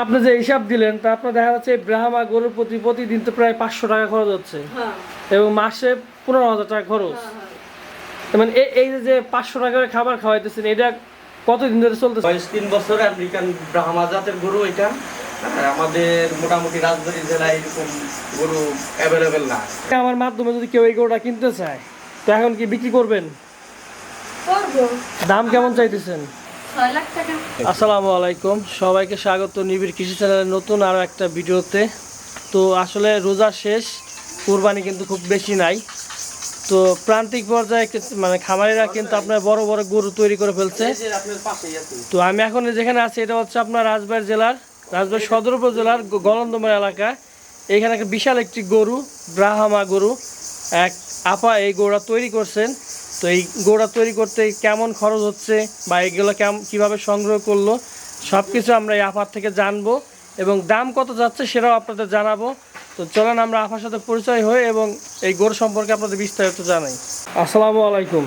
আপনি যে হিসাব দিলেন তা আপনার দেখা যাচ্ছে ব্রাহ্মা গরুর প্রতি প্রতিদিন তো প্রায় পাঁচশো টাকা খরচ হচ্ছে। হ্যাঁ। এবং মাসে পনেরো হাজার টাকা খরচ। হ্যাঁ, হ্যাঁ। মানে এই- যে পাঁচশো টাকার খাবার খাওয়াইতেছেন এটা কতদিন ধরে চলতেছে? বয়স তিন বছর আমেরিকান ব্রাহ্মা জাতের গরু এটা। আমাদের মোটামুটি রাজধানী জেলায় এরকম গরু অ্যাভেলেবেল না। আমার মাধ্যমে যদি কেউ এই গরুটা কিনতে চায় তো এখন কি বিক্রি করবেন? দাম কেমন চাইতেছেন? টাকা আসসালামু আলাইকুম। সবাইকে স্বাগত নিবিড় কৃষি চ্যানেলের নতুন আরও একটা ভিডিওতে। তো আসলে রোজা শেষ কোরবানি কিন্তু খুব বেশি নাই। তো প্রান্তিক পর্যায়ে কিছু- মানে খামারিরা কিন্তু আপনার বড় বড় গরু তৈরি করে ফেলছে। তো আমি এখন যেখানে আছি এটা হচ্ছে আপনার রাজবাড়ি জেলার রাজবাড়ি সদর উপজেলার গলন্দমার এলাকা। এখানে একটা বিশাল একটি গরু ব্রাহ্মা গরু। এক আপা এই গরুটা তৈরি করছেন। তো এই গোড়া তৈরি করতে কেমন খরচ হচ্ছে বা এগুলো কেমন কীভাবে সংগ্রহ করল সব কিছু আমরা এই আপার থেকে জানব এবং দাম কত যাচ্ছে সেটাও আপনাদের জানাব। তো চলেন আমরা আপার সাথে পরিচয় হই এবং এই গরু সম্পর্কে আপনাদের বিস্তারিত জানাই। আসসালামু আলাইকুম।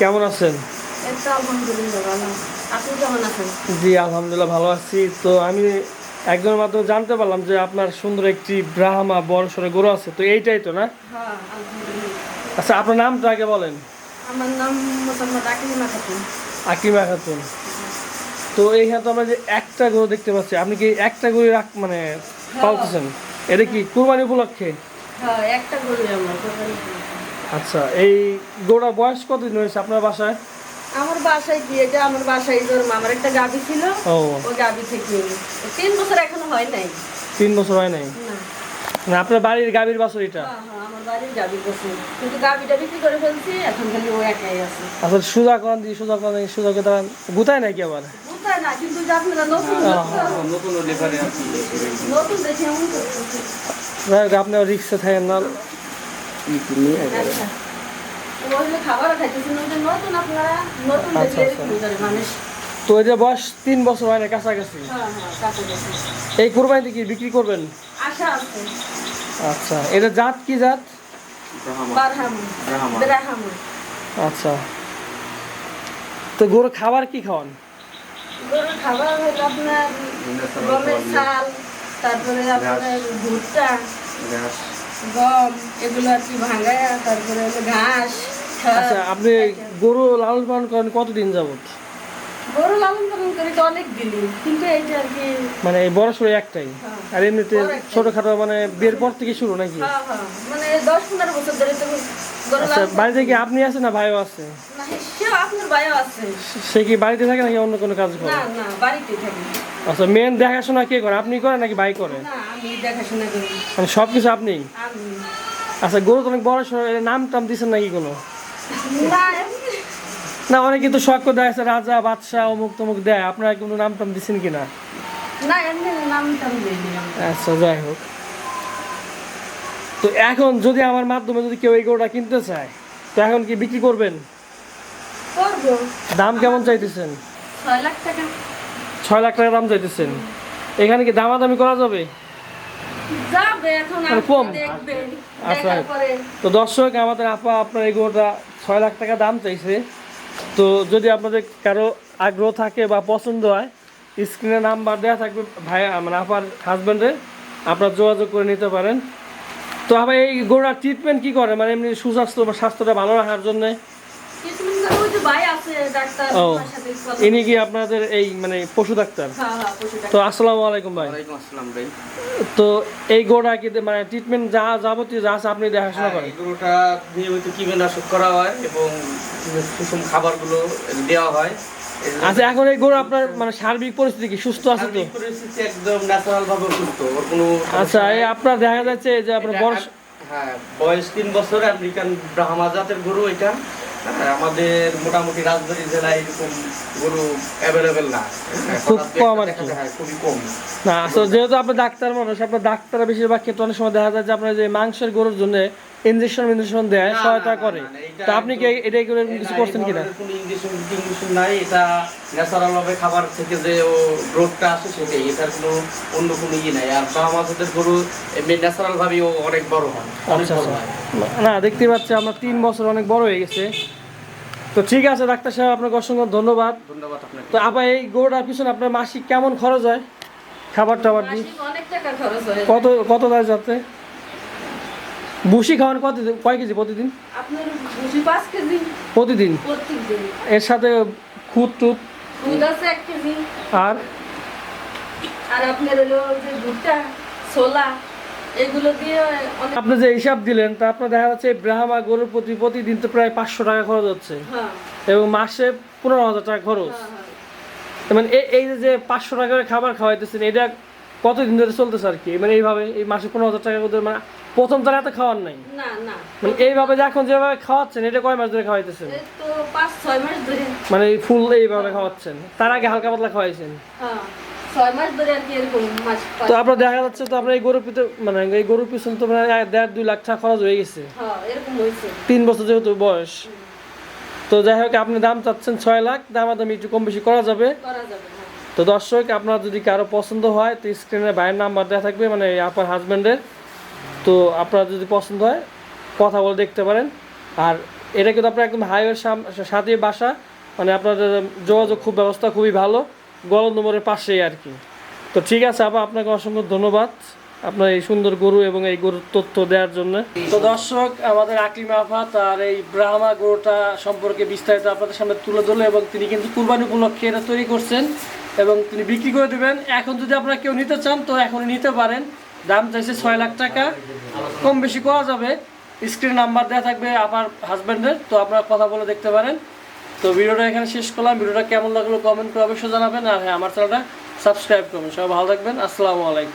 কেমন আছেন? জি আলহামদুলিল্লাহ ভালো আছি। তো আমি একজনের মাধ্যমে জানতে পারলাম যে আপনার সুন্দর একটি ব্রাহ্মা বড় সড়ো গরু আছে। তো এইটাই তো না? হ্যাঁ আচ্ছা আপনার নামটা আগে বলেন। আমার নাম মোসাম্মদ আকিমা খাতুন। আকিমা খাতুন। তো এইখানে তো আমরা যে একটা গরু দেখতে পাচ্ছি আপনি কি একটা গরু রাখ মানে পালতেছেন? এটা কি কুরবানি উপলক্ষে? হ্যাঁ একটা গরু আমার আচ্ছা এই গরুটার বয়স কতদিন হয়েছে আপনার বাসায়? আমার বাসায় গিয়ে যে আমার বাসায় তোর মামার একটা গাবি ছিল। ও। গাবি থেকে তিন বছর এখনও হয় নাই। তিন বছর হয় নাই? না। না আপনার বাড়ির গাভীর বাছর এটা? হ্যাঁ হ্যাঁ। আমার বাড়ির গাবি বসে কিন্তু গাবিটা বিক্রি করে ফেলছি এখন খালি ও একাই আছে। আচ্ছা সুজা করান দিয়ে সুজা করে দাঁড়ান গুতায় নাকি আবার? কোথায় না কিন্তু যে আপনারা নতুন নতুন- নতুন লেভারে আছে। নতুন দেখে এমন করতেছে। আপনি রিক্সে থাকেন না। ওই যে খাবার খাইতেছেন ওই যে নতুন আপনারা নতুন দেখে। এরকম করে মানুষ। তো এটা বয়স তিন বছর হয় না কাছাকাছি? হ্যাঁ হ্যাঁ কাছাকাছি। এই কোরবানিতে কি বিক্রি করবেন? আচ্ছা এটা জাত কি জাত ব্রাহ্মা বারহাম ব্রাহ্মা। বেরাহাম আচ্ছা। তো গরু খাবার কি খাওয়ান? গরুর খাবার হলো আপনার গমের চাল তারপরে আপনার ভুট্টা ঘাস গম এগুলো আর কি ভাঙায় তারপরে হলো ঘাস আচ্ছা আপনি গরু লালন পালন করেন কতদিন যাবত গরু লালন পালন করি তো অনেক দিনই কিন্তু এইটা আর কি মানে বড় সড়ো একটাই। হ্যাঁ। আর এমনিতে। ছোটখাটো মানে বিয়ের পর থেকে শুরু নাকি? হ্যাঁ হ্যাঁ। মানে দশ পনেরো বছর ধরে আচ্ছা বাড়িতে কি আপনি আছেন না ভাইও আছে? না ভাইও আছে। সে কি বাড়িতে থাকে নাকি অন্য কোনো কাজ করে? আচ্ছা মেন দেখাশোনা কে করে? আপনি করেন নাকি ভাই করে? মানে সব কিছু আপনি আচ্ছা গরু তো অনেক বড় নাম টাম দিচ্ছেন নাকি কোনো? না অনেকে তো শখ করে দেয় আছে রাজা বাদশাহ অমুক তমুক দেয়। আপনারা কোনো নাম টাম দিচ্ছেন কিনা? আচ্ছা যাই হোক। তো এখন যদি আমার মাধ্যমে যদি কেউ এই গরুটা কিনতে চায় তো এখন কি বিক্রি করবেন? দাম কেমন চাইতেছেন? ছয় লাখ টাকা। দাম চাইতেছেন। এখানে কি দামাদামি করা যাবে? মানে কম? দেখবেন আচ্ছা। তো দর্শক আমাদের আপা আপনার এই গরুটা ছয় লাখ টাকা দাম চাইছে। তো যদি আপনাদের কারও আগ্রহ থাকে বা পছন্দ হয় স্ক্রিনে নাম্বার দেওয়া থাকবে। ভাই মানে আপার হাজব্যান্ডের আপনার যোগাযোগ করে নিতে পারেন। তো আবার এই গোড়ার ট্রিটমেন্ট কি করে? মানে এমনি সুস্বাস্থ্য বা স্বাস্থ্যটা ভালো রাখার জন্য? ডাক্তার ও ইনি কি আপনাদের এই মানে পশু ডাক্তার? হ্যাঁ হ্যাঁ পশু তো আসসালামু আলাইকুম ভাই। ভাই। তো এই গোড়া কি মানে ট্রিটমেন্ট যা যাবতীয় যা আছে আপনি দেখাশোনা হ্যাঁ, করেন। গরুটা নিয়মিত কীটনাশক করা হয় এবং সুষম খাবারগুলো দেওয়া হয়। আচ্ছা এখন এই গরু আপনার মানে সার্বিক পরিস্থিতি কি? সুস্থ আছে তো? পরিস্থিতি একদম ন্যাচারাল ভাবে সুস্থ ওর কোনো আচ্ছা এই আপনার দেখা যাচ্ছে যে আপনার আম- হ্যাঁ বয়স তিন বছর আমেরিকান ব্রাহ্মা জাতের গরু এটা। হ্যাঁ, আমাদের মোটামুটি রাজবাড়ী জেলায় এরকম গরু অ্যাভেলেবেল না। খুব কম আর কি। খুবই কম। না আসলে যেহেতু আপনি ডাক্তার মানুষ আপনার ডাক্তার বেশিরভাগ ক্ষেত্রে অনেক সময় দেখা যায় যে আপনার যে মাংসের গরুর জন্য ইঞ্জেকশন ইঞ্জেকশন দেয় সহায়তা করে। এটা তো আপনি কি এটাই করে কিছু করছেন কিনা? কোনো ইঞ্জেকশন টিঞ্জেকশন নাই এটা ন্যাচারাল ভাবে খাবার থেকে যে ও গ্রোথটা আসে সেটাই এটার কোনো অন্য কোনো ইয়ে নাই। আর ব্রাহ্মা জাতের গরু এমনি ন্যাচারাল ভাবেই ও অনেক বড় হয় আচ্ছা আচ্ছা। হয়। না দেখতে পাচ্ছি আপনার তিন বছর অনেক বড় হয়ে গেছে। তো ঠিক আছে ডাক্তার সাহেব আপনাকে অসংখ্য ধন্যবাদ। ধন্যবাদ আপনাকে। তো আবার এই গরুটার পিছনে আপনার মাসিক কেমন খরচ হয়? খাবার টাবার দিই মাসিক অনেক টাকা খরচ হয়। কত কত দেয় যাতে ভুসি খাওয়ান কত কয় কেজি প্রতিদিন? প্রতিদিন? এর সাথে খুদ কেজি। আর? আর আপনার হলো যে ভুট্টা ছোলা এগুলো দিয়ে আপনি যে হিসাব দিলেন তা আপনার দেখা যাচ্ছে ব্রাহ্মা গরুর প্রতি প্রতিদিন তো প্রায় পাঁচশো টাকা খরচ হচ্ছে। হ্যাঁ। এবং মাসে পনেরো হাজার টাকা খরচ। হ্যাঁ, হ্যাঁ। মানে এই যে পাঁচশো টাকা করে খাবার খাওয়াইতেছেন এটা কতদিন ধরে চলতেছে আর কি? মানে এইভাবে এই মাসে পনেরো হাজার টাকা করে মানে প্রথম তারা এত খাওয়ার নাই? মানে এইভাবে যে এখন যেভাবে খাওয়াচ্ছেন এটা কয় মাস ধরে খাওয়াইতেছেন? মানে ফুল এইভাবে খাওয়াচ্ছেন। তার আগে হালকা পাতলা খাওয়াইছেন? হ্যাঁ তো আপনার দেখা যাচ্ছে তো আপনার এই গরুর পিছনে মানে এই গরুর পিছনে তো মানে দেড় দুই লাখ টাকা খরচ হয়ে গেছে। হ্যাঁ তিন বছর যেহেতু বয়স। তো যাই হোক আপনি দাম চাচ্ছেন ছয় লাখ। দামাদামি একটু কম বেশি করা যাবে। করা যাবে। তো দর্শক, আপনার যদি কারও পছন্দ হয়, তো স্ক্রিনে ভাইয়ের নাম্বার দেওয়া থাকবে মানে আপনার হাজব্যান্ডের তো আপনার যদি পছন্দ হয়, কথা বলে দেখতে পারেন। আর এটা কিন্তু আপনার একদম হাইওয়ের সাথে বাসা মানে আপনাদের যোগাযোগ খুব ব্যবস্থা খুবই ভালো, গলদ নম্বরের পাশেই আর কি। তো ঠিক আছে, আপা, আপনাকে অসংখ্য ধন্যবাদ, আপনার এই সুন্দর গরু এবং এই গরুর তথ্য দেওয়ার জন্য। তো দর্শক, আমাদের আকলিমা আফা তার এই ব্রাহ্মা গরুটা সম্পর্কে বিস্তারিত আপনাদের সামনে তুলে ধরলো এবং তিনি কিন্তু কুরবানি উপলক্ষে এটা তৈরি করছেন। এবং তিনি বিক্রি করে দেবেন। এখন যদি আপনারা কেউ নিতে চান, তো এখন নিতে পারেন। দাম চাইছে ছয় লাখ টাকা। কম বেশি করা যাবে। স্ক্রিন নাম্বার দেওয়া থাকবে আমার হাজব্যান্ডের তো আপনারা কথা বলে দেখতে পারেন। তো ভিডিওটা এখানে শেষ করলাম। ভিডিওটা কেমন লাগল কমেন্ট করে অবশ্যই জানাবেন। আর হ্যাঁ আমার চ্যানেলটা সাবস্ক্রাইব করবেন। সবাই ভালো থাকবেন। আসসালামু আলাইকুম।